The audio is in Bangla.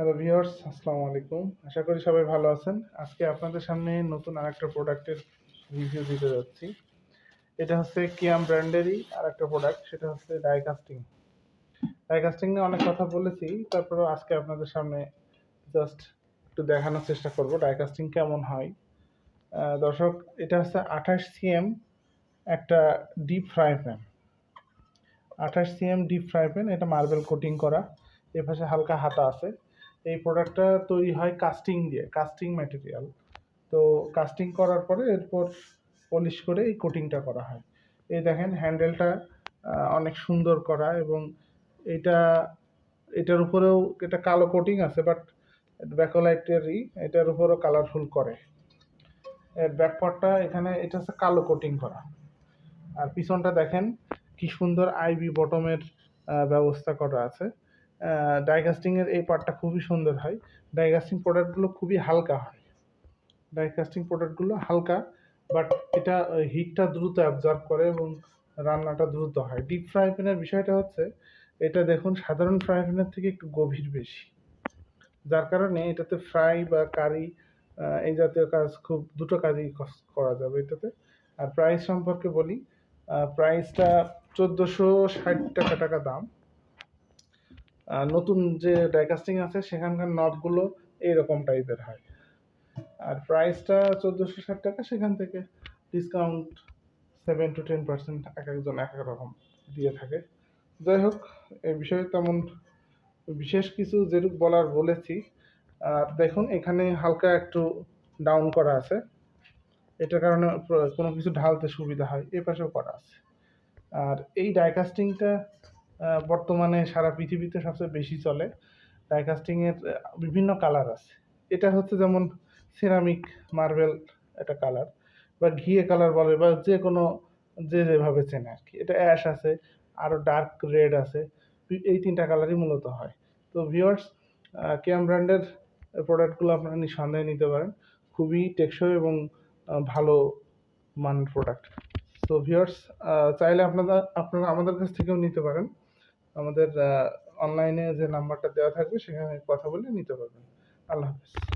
হ্যালো ভিউয়ার্স আসসালামু আলাইকুম। আশা করি সবাই ভালো আছেন। আজকে আপনাদের সামনে নতুন আরেকটা প্রোডাক্টের রিভিউ দিতে যাচ্ছি। এটা হচ্ছে কিয়াম ব্র্যান্ডেরই আরেকটা প্রোডাক্ট, সেটা হচ্ছে ডাইকাস্টিং ডাইকাস্টিং নিয়ে অনেক কথা বলেছি, তারপরেও আজকে আপনাদের সামনে জাস্ট একটু দেখানোর চেষ্টা করব ডাইকাস্টিং কেমন হয়। দর্শক, এটা হচ্ছে আঠাশ সিএম একটা ডিপ ফ্রাই প্যান আঠাশ সিএম ডিপ ফ্রাই প্যান এটা মার্বেল কোটিং করা। এ পাশে হালকা হাতা আছে। এই প্রোডাক্টটা তৈরি হয় কাস্টিং দিয়ে কাস্টিং ম্যাটেরিয়াল তো কাস্টিং করার পরে এরপর পলিশ করে এই কোটিংটা করা হয়। এই দেখেন হ্যান্ডেলটা অনেক সুন্দর করা এবং এটা, এটার উপরেও এটা কালো কোটিং আছে বাট ব্যাকোলাইটেরই এটার উপরও কালারফুল করে। এর ব্যাকপার্টটা এখানে, এটা হচ্ছে কালো কোটিং করা। আর পিছনটা দেখেন কি সুন্দর আইবি বটমের ব্যবস্থা করা আছে। ডাইকাস্টিংয়ের এই পার্টটা খুবই সুন্দর হয়। ডাইকাস্টিং প্রোডাক্টগুলো খুবই হালকা হয়। ডাইকাস্টিং প্রোডাক্টগুলো হালকা বাট এটা হিটটা দ্রুত অ্যাবজর্ব করে এবং রান্নাটা দ্রুত হয়। ডিপ ফ্রাই প্যানের বিষয়টা হচ্ছে, এটা দেখুন সাধারণ ফ্রাই প্যানের থেকে একটু গভীর বেশি। যার কারণে এটাতে ফ্রাই বা কারি এই জাতীয় কাজ খুব, দুটো কাজই করা যাবে এটাতে। আর প্রাইস সম্পর্কে বলি প্রাইসটা চোদ্দোশো ষাট টাকা টাকা দাম। নতুন যে ডাইকাস্টিং আছে, সেখানকার নবগুলো এইরকম টাইপের হয়। আর প্রাইসটা চোদ্দোশো ষাট টাকা, সেখান থেকে discount seven to ten percent এক একজন এক এক রকম দিয়ে থাকে। যাই হোক এ বিষয়ে তেমন বিশেষ কিছু যেরূপ বলার বলেছি। আর দেখুন, এখানে হালকা একটু ডাউন করা আছে। এটার কারণে কোনো কিছু ঢালতে সুবিধা হয়, এ পাশেও করা আছে। আর এই ডাইকাস্টিংটা বর্তমানে সারা পৃথিবীতে সবচেয়ে বেশি চলে। ডাইকাস্টিংয়ের বিভিন্ন কালার আছে। এটা হচ্ছে যেমন সিরামিক মার্বেল একটা কালার বা ঘিয়ে কালার বলে বা যে কোনো, যে যেভাবে চেনে আর কি। এটা অ্যাশ আছে আরও ডার্ক রেড আছে, এই- তিনটা কালারই মূলত হয়। তো ভিওয়ার্স কেএম ব্র্যান্ডের প্রোডাক্টগুলো আপনারা নিঃসন্দেহে নিতে পারেন। খুবই টেকসই এবং ভালো মানের প্রোডাক্ট তো ভিউয়ার্স চাইলে আপনারা আপনারা আমাদের কাছ থেকেও নিতে পারেন। আমাদের অনলাইনে যে নাম্বারটা দেওয়া থাকবে সেখানে কথা বলে নিতে পারবেন। আল্লাহ হাফিজ।